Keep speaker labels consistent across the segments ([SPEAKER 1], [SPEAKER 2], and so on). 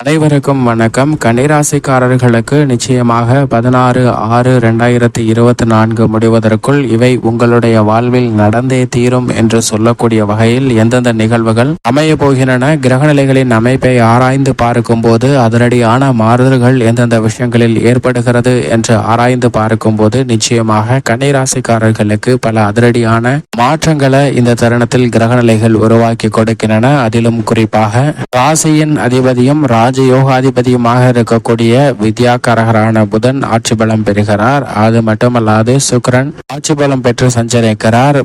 [SPEAKER 1] அனைவருக்கும் வணக்கம். கன்னிராசிக்காரர்களுக்கு நிச்சயமாக பதினாறு ஆறு ரெண்டாயிரத்தி இருபத்தி நான்கு முடிவதற்குள் இவை உங்களுடைய வாழ்வில் நடந்தே தீரும் என்று சொல்லக்கூடிய வகையில் எந்தெந்த நிகழ்வுகள் அமைய போகின்றன கிரகநிலைகளின் அமைப்பை ஆராய்ந்து பார்க்கும்போது அதிரடியான மாறுதல்கள் எந்தெந்த விஷயங்களில் ஏற்படுகிறது என்று ஆராய்ந்து பார்க்கும்போது நிச்சயமாக கன்னிராசிக்காரர்களுக்கு பல அதிரடியான மாற்றங்களை இந்த தருணத்தில் கிரகநிலைகள் உருவாக்கி கொடுக்கின்றன. அதிலும் குறிப்பாக ராசியின் அதிபதியும் ராஜயோகாதிபதியுமாக இருக்கக்கூடிய வித்யாகரகரான புதன் ஆட்சி பலம் பெறுகிறார். அது மட்டுமல்லாது சுக்கிரன் ஆட்சி பலம் பெற்று சஞ்சரிக்கிறார்.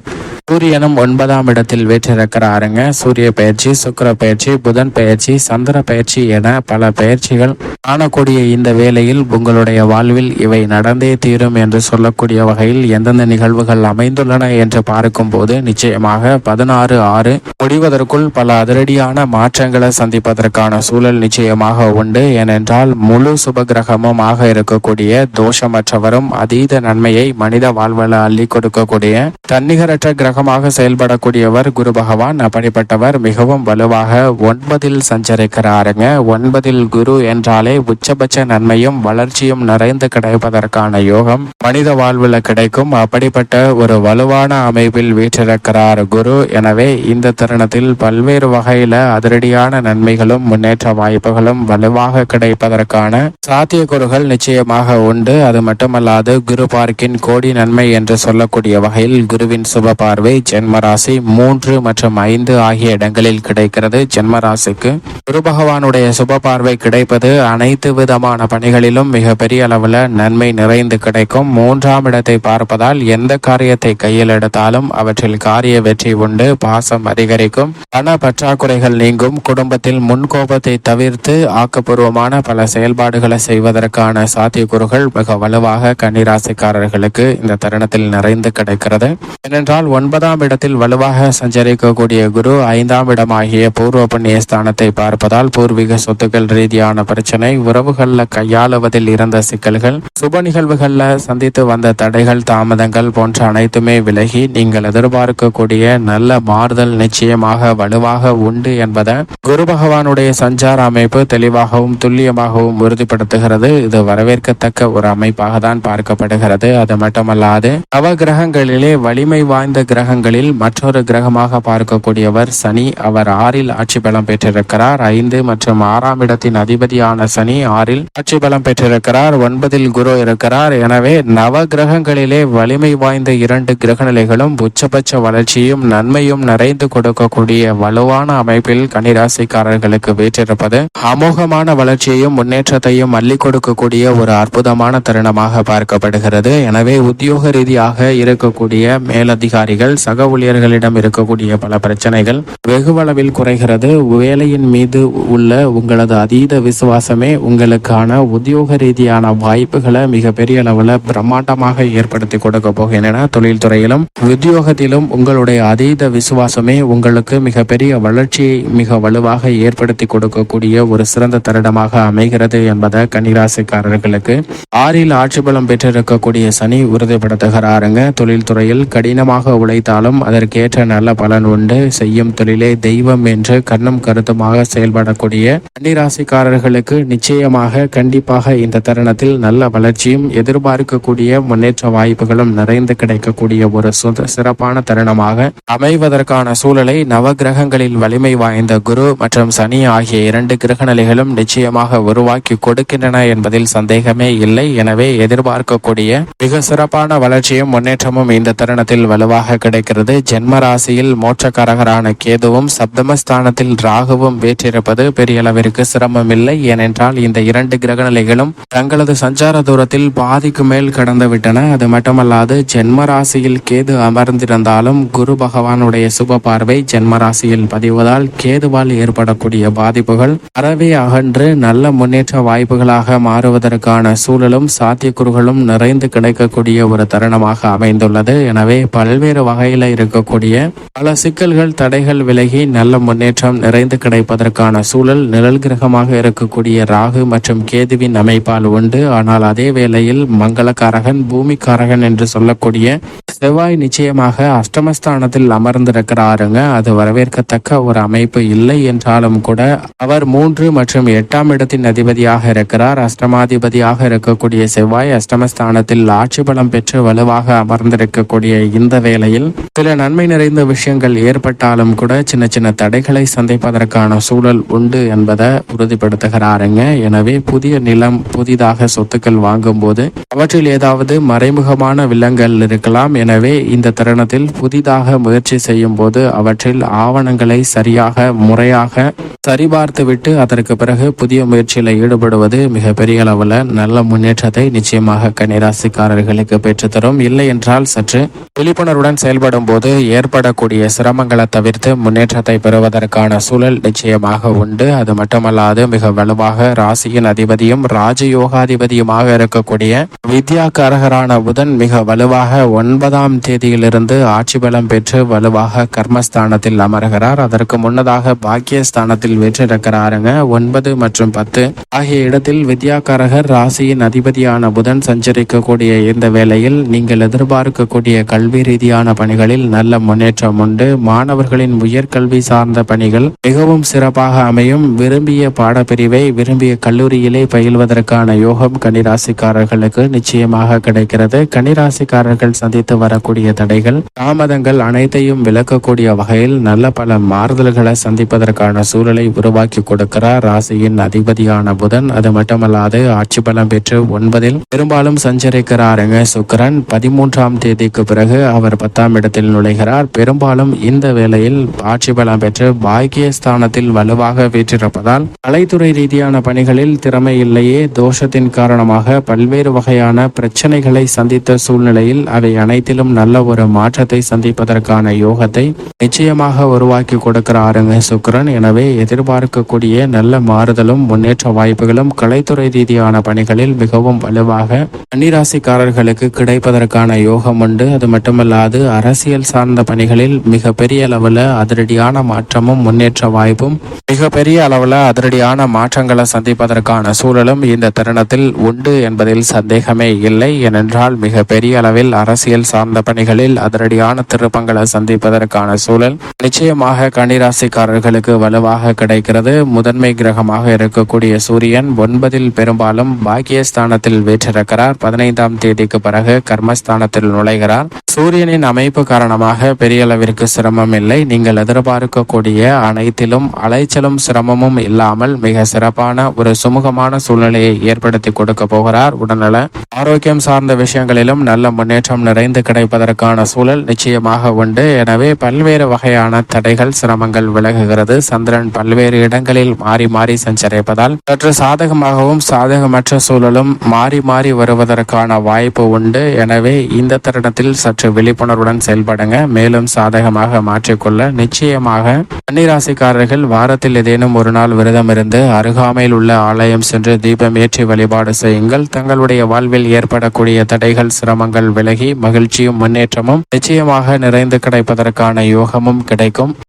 [SPEAKER 1] சூரியனும் ஒன்பதாம் இடத்தில் வீற்றிருக்கிறாருங்க. சூரிய பயிற்சி சுக்கர பயிற்சி புதன் பயிற்சி சந்திர பயிற்சி என பல பயிற்சிகள் காணக்கூடிய இந்த வேளையில் உங்களுடைய வாழ்வில் இவை நடந்தே தீரும் என்று சொல்லக்கூடிய வகையில் எந்தெந்த நிகழ்வுகள் அமைந்துள்ளன என்று பார்க்கும்போது நிச்சயமாக பதினாறு ஆறு முடிவதற்குள் பல அதிரடியான மாற்றங்களை சந்திப்பதற்கான சூழல் நிச்சயம் நிச்சயமாக உண்டு. ஏனென்றால் முழு சுபகிரகமும் ஆக இருக்கக்கூடிய தோஷமற்றவரும் அதீத நன்மையை மனித வாழ்வில் அள்ளி கொடுக்கக்கூடிய தன்னிகரற்ற கிரகமாக செயல்படக்கூடியவர் குரு பகவான். அப்படிப்பட்டவர் மிகவும் வலுவாக ஒன்பதில் சஞ்சரிக்கிறாருங்க. ஒன்பதில் குரு என்றாலே உச்சபட்ச நன்மையும் வளர்ச்சியும் நிறைந்து கிடைப்பதற்கான யோகம் மனித வாழ்வில் கிடைக்கும். அப்படிப்பட்ட ஒரு வலுவான அமைப்பில் வீற்றிருக்கிறார் குரு. எனவே இந்த தருணத்தில் பல்வேறு வகையில அதிரடியான நன்மைகளும் முன்னேற்ற வாய்ப்புகள் வாய்ப்புகளும் வலுவாக கிடைப்பதற்கான சாத்தியக்கூறுகள் நிச்சயமாக உண்டு. அது மட்டுமல்லாது குரு பார்க்கின் கோடி நன்மை என்று சொல்லக்கூடிய வகையில் குருவின் சுப பார்வை ஜென்மராசி மூன்று மற்றும் ஐந்து ஆகிய இடங்களில் கிடைக்கிறது. ஜென்மராசிக்கு குரு பகவானுடைய சுப பார்வை கிடைப்பது அனைத்து விதமான பணிகளிலும் மிக பெரிய அளவில் நன்மை நிறைந்து கிடைக்கும். மூன்றாம் இடத்தை பார்ப்பதால் எந்த காரியத்தை கையில் எடுத்தாலும் அவற்றில் காரிய வெற்றி உண்டு பாசம் அதிகரிக்கும் பண பற்றாக்குறைகள் நீங்கும் குடும்பத்தில் முன்கோபத்தை தவிர்த்து ஆக்கப்பூர்வமான பல செயல்பாடுகளை செய்வதற்கான சாத்தியக்கூறுகள் மிக வலுவாக கன்னிராசிக்காரர்களுக்கு இந்த தருணத்தில் நிறைந்து கிடைக்கிறது. ஏனென்றால் ஒன்பதாம் இடத்தில் வலுவாக சஞ்சரிக்கக்கூடிய குரு ஐந்தாம் இடமாகிய பூர்வ புண்ணிய ஸ்தானத்தை பார்ப்பதால் பூர்வீக சொத்துக்கள் ரீதியான பிரச்சனை உறவுகளில் கையாளுவதில் இருந்த சிக்கல்கள் சுப நிகழ்வுகளில் சந்தித்து வந்த தடைகள் தாமதங்கள் போன்ற அனைத்துமே விலகி நீங்கள் எதிர்பார்க்கக்கூடிய நல்ல மாறுதல் நிச்சயமாக வலுவாக உண்டு என்பதை குரு பகவானுடைய சஞ்சார அமைப்பு தெளிவாகவும் துல்லியமாகவும் உறுதிப்படுத்துகிறது. இது வரவேற்கத்தக்க ஒரு அமைப்பாக தான் பார்க்கப்படுகிறது. அது மட்டுமல்லாது நவ கிரகங்களிலே வலிமை வாய்ந்த கிரகங்களில் மற்றொரு கிரகமாக பார்க்கக்கூடியவர் சனி. அவர் ஆறில் ஆட்சி பலம் பெற்றிருக்கிறார். ஐந்து மற்றும் ஆறாம் இடத்தின் அதிபதியான சனி ஆறில் ஆட்சி பலம் பெற்றிருக்கிறார். ஒன்பதில் குரு இருக்கிறார். எனவே நவ கிரகங்களிலே வலிமை வாய்ந்த இரண்டு கிரகநிலைகளும் உச்சபட்ச வளர்ச்சியும் நன்மையும் நிறைந்து கொடுக்கக்கூடிய வலுவான அமைப்பில் கன்னிராசிக்காரர்களுக்கு வீற்றிருப்பது அமோகமான வளர்ச்சியையும் முன்னேற்றத்தையும் அள்ளி கொடுக்கக்கூடிய ஒரு அற்புதமான தருணமாக பார்க்கப்படுகிறது. எனவே உத்தியோக ரீதியாக இருக்கக்கூடிய மேலதிகாரிகள் சக ஊழியர்களிடம் இருக்கக்கூடிய பல பிரச்சனைகள் வெகுவளவில் குறைகிறது. வேலையின் மீது உள்ள உங்களது அதீத விசுவாசமே உங்களுக்கான உத்தியோக ரீதியான வாய்ப்புகளை மிகப்பெரிய அளவில் பிரம்மாண்டமாக ஏற்படுத்தி கொடுக்க போகின்றன. தொழில்துறையிலும் உத்தியோகத்திலும் உங்களுடைய அதீத விசுவாசமே உங்களுக்கு மிகப்பெரிய வளர்ச்சியை மிக வலுவாக ஏற்படுத்தி கொடுக்கக்கூடிய ஒரு சிறந்த தருணமாக அமைகிறது என்பதை கன்னிராசிக்காரர்களுக்கு ஆறில் ஆட்சி பலம் பெற்றிருக்கக்கூடிய சனி உறுதிப்படுத்துகிறாருங்க. தொழில்துறையில் கடினமாக உழைத்தாலும் அதற்கேற்ற நல்ல பலன் உண்டு. செய்யும் தொழிலே தெய்வம் என்று கண்ணும் கருத்துமாக செயல்படக்கூடிய கன்னிராசிக்காரர்களுக்கு நிச்சயமாக கண்டிப்பாக இந்த தருணத்தில் நல்ல வளர்ச்சியும் எதிர்பார்க்கக்கூடிய முன்னேற்ற வாய்ப்புகளும் நிறைந்து கிடைக்கக்கூடிய ஒரு சுத சிறப்பான தருணமாக அமைவதற்கான சூழலை நவ கிரகங்களில் வலிமை வாய்ந்த குரு மற்றும் சனி ஆகிய இரண்டு கிரக நிலைகளும் நிச்சயமாக உருவாக்கி கொடுக்கின்றன என்பதில் சந்தேகமே இல்லை. எனவே எதிர்பார்க்கக்கூடிய மிக சிறப்பான வளர்ச்சியும் முன்னேற்றமும் இந்த தருணத்தில் வலுவாக கிடைக்கிறது. ஜென்ம ராசியில் மோட்சக்காரகரான கேதுவும் சப்தமஸ்தானத்தில் ராகுவும் வேற்றிருப்பது பெரிய அளவிற்கு சிரமம் இல்லை. ஏனென்றால் இந்த இரண்டு கிரகநிலைகளும் தங்களது சஞ்சார தூரத்தில் பாதிக்கு மேல் கடந்துவிட்டன அது மட்டுமல்லாது ஜென்ம ராசியில் கேது அமர்ந்திருந்தாலும் குரு பகவானுடைய சுப பார்வை ஜென்ம ராசியில் பதிவதால் கேதுவால் ஏற்படக்கூடிய பாதிப்புகள் அறவே அகன்று நல்ல முன்னேற்ற வாய்ப்புகளாக மாறுவதற்கான சூழலும் சாத்தியக்கூறுகளும் நிறைந்து கிடைக்கக்கூடிய ஒரு தருணமாக அமைந்துள்ளது. எனவே பல்வேறு வகையில் இருக்கக்கூடிய பல சிக்கல்கள் தடைகள் விலகி நல்ல முன்னேற்றம் நிறைந்து கிடைப்பதற்கான சூழல் நிழல் கிரகமாக இருக்கக்கூடிய ராகு மற்றும் கேதுவின் அமைப்பால் உண்டு. ஆனால் அதே வேளையில் மங்களக்காரகன் பூமிக்காரகன் என்று சொல்லக்கூடிய செவ்வாய் நிச்சயமாக அஷ்டமஸ்தானத்தில் அமர்ந்திருக்கிறாருங்க. அது வரவேற்கத்தக்க ஒரு அமைப்பு இல்லை என்றாலும் கூட அவர் மூன்று மூன்று மற்றும் எட்டாம் இடத்தின் அதிபதியாக இருக்கிறார். அஷ்டமாதிபதியாக இருக்கக்கூடிய செவ்வாய் அஷ்டமஸ்தானத்தில் ஆட்சி பலம் பெற்று வலுவாக அமர்ந்திருக்கக்கூடிய இந்த வேளையில் சில நன்மை நிறைந்த விஷயங்கள் ஏற்பட்டாலும் கூட சின்ன சின்ன தடைகளை சந்திப்பதற்கான சூழல் உண்டு என்பதை உறுதிப்படுத்துகிறாருங்க. எனவே புதிய நிலம் புதிதாக சொத்துக்கள் வாங்கும்போது அவற்றில் ஏதாவது மறைமுகமான வில்லங்கள் இருக்கலாம். எனவே இந்த தருணத்தில் புதிதாக முயற்சி செய்யும் போது அவற்றில் ஆவணங்களை சரியாக முறையாக சரிபார்த்துவிட்டு அதற்கு பிறகு புதிய முயற்சியில் ஈடுபடுவது மிகப்பெரிய அளவில் நல்ல முன்னேற்றத்தை நிச்சயமாக கன்னிராசிக்காரர்களுக்கு பெற்றுத்தரும். இல்லை என்றால் சற்று விழிப்புணர்வுடன் செயல்படும் போது ஏற்படக்கூடிய சிரமங்களை தவிர்த்து முன்னேற்றத்தை பெறுவதற்கான சூழல் நிச்சயமாக உண்டு. அது மட்டுமல்லாது மிக வலுவாக ராசியின் அதிபதியும் ராஜயோகாதிபதியுமாக இருக்கக்கூடிய வித்யாகாரகரான புதன் மிக வலுவாக ஒன்பதாம் தேதியிலிருந்து ஆட்சி பலம் பெற்று வலுவாக கர்மஸ்தானத்தில் அமர்கிறார். அதற்கு முன்னதாக பாக்கியஸ்தானத்தில் வெற்றிருக்கிறாருங்க. ஒன்பது மற்றும் பத்து. ஆகிய இடத்தில் வித்யாகாரகர் ராசியின் அதிபதியான புதன் சஞ்சரிக்கக்கூடிய இந்த வேளையில் நீங்கள் எதிர்பார்க்கக்கூடிய கல்வி ரீதியான பணிகளில் நல்ல முன்னேற்றம் உண்டு. மாணவர்களின் உயர்கல்வி சார்ந்த பணிகள் மிகவும் சிறப்பாக அமையும். விரும்பிய பாடப்பிரிவை விரும்பிய கல்லூரியிலே பயில்வதற்கான யோகம் கனிராசிக்காரர்களுக்கு நிச்சயமாக கிடைக்கிறது. கனிராசிக்காரர்கள் சந்தித்து வரக்கூடிய தடைகள் தாமதங்கள் அனைத்தையும் விளக்கக்கூடிய வகையில் நல்ல பல மாறுதல்களை சந்திப்பதற்கான சூழலை உருவாக்கி கொடுக்கிறார். ராசியின் அதிபதியான புதன். அது மட்டுமல்லாது ஆட்சி பலம் பெற்று ஒன்பதில் பெரும்பாலும் சஞ்சரிக்கிறாருங்க சுக்கரன். பதிமூன்றாம் தேதிக்கு பிறகு அவர் பத்தாம் இடத்தில் நுழைகிறார். பெரும்பாலும் இந்த வேளையில் ஆட்சி பலம் பெற்று பாக்கியஸ்தானத்தில் வலுவாக வீற்றிருப்பதால் கலைத்துறை ரீதியான பணிகளில் திறமை இல்லையே. தோஷத்தின் காரணமாக பல்வேறு வகையான பிரச்சனைகளை சந்தித்த சூழ்நிலையில் அவை அனைத்திலும் நல்ல ஒரு மாற்றத்தை சந்திப்பதற்கான யோகத்தை நிச்சயமாக உருவாக்கி கொடுக்கிறாருங்க சுக்கரன். எனவே எதிர்பார்க்கக்கூடிய நல்ல மாறுதலும் முன்னேற்ற வாய்ப்புகளும் கலைத்துறை ரீதியான பணிகளில் மிகவும் வலுவாக கன்னிராசிக்காரர்களுக்கு கிடைப்பதற்கான யோகம் உண்டு. அது மட்டுமல்லாது அரசியல் சார்ந்த பணிகளில் மிக பெரிய அளவில் அதிரடியான மாற்றமும் முன்னேற்ற வாய்ப்பும் மிகப்பெரிய அளவில் அதிரடியான மாற்றங்களை சந்திப்பதற்கான சூழலும் இந்த தருணத்தில் உண்டு என்பதில் சந்தேகமே இல்லை. ஏனென்றால் மிக பெரிய அளவில் அரசியல் சார்ந்த பணிகளில் அதிரடியான திருப்பங்களை சந்திப்பதற்கான சூழல் நிச்சயமாக கன்னிராசிக்காரர்களுக்கு வலுவாக கிடைக்கிறது. முதன்மை கிரகமாக இருக்கக்கூடிய சூரியன் ஒன்பதில் பெரும்பாலும் பாக்கியஸ்தானத்தில் வீற்றிருக்கிறார். பதினைந்தாம் தேதிக்கு பிறகு கர்மஸ்தானத்தில் நுழைகிறார். சூரியனின் அமைப்பு காரணமாக பெரிய அளவிற்கு சிரமம் இல்லை. நீங்கள் எதிர்பார்க்கக்கூடிய அனைத்திலும் அலைச்சலும் சிரமமும் இல்லாமல் மிக சிறப்பான ஒரு சுமூகமான சூழ்நிலையை ஏற்படுத்தி கொடுக்க போகிறார். உடல்நல ஆரோக்கியம் சார்ந்த விஷயங்களிலும் நல்ல முன்னேற்றம் நிறைந்து கிடைப்பதற்கான சூழல் நிச்சயமாக உண்டு. எனவே பல்வேறு வகையான தடைகள் சிரமங்கள் விலகுகிறது. சந்திரன் பல்வேறு இடங்களில் மாறி மாறி மாறி சஞ்சரிப்பதால் சற்று சாதகமாகவும் சாதகமற்ற சூழலும் மாறி மாறி வருவதற்கான வாய்ப்பு உண்டு. எனவே இந்த தருணத்தில் சற்று விழிப்புணர்வுடன் செயல்படுங்க. மேலும் சாதகமாக மாற்றிக்கொள்ள நிச்சயமாக கன்னிராசிக்காரர்கள் வாரத்தில் ஏதேனும் ஒரு நாள் விரதம் இருந்து அருகாமையில் உள்ள ஆலயம் சென்று தீபம் ஏற்றி வழிபாடு செய்யுங்கள். தங்களுடைய வாழ்வில் ஏற்படக்கூடிய தடைகள் சிரமங்கள் விலகி மகிழ்ச்சியும் முன்னேற்றமும் நிச்சயமாக நிறைந்து கிடைப்பதற்கான யோகமும் கிடைக்கும்.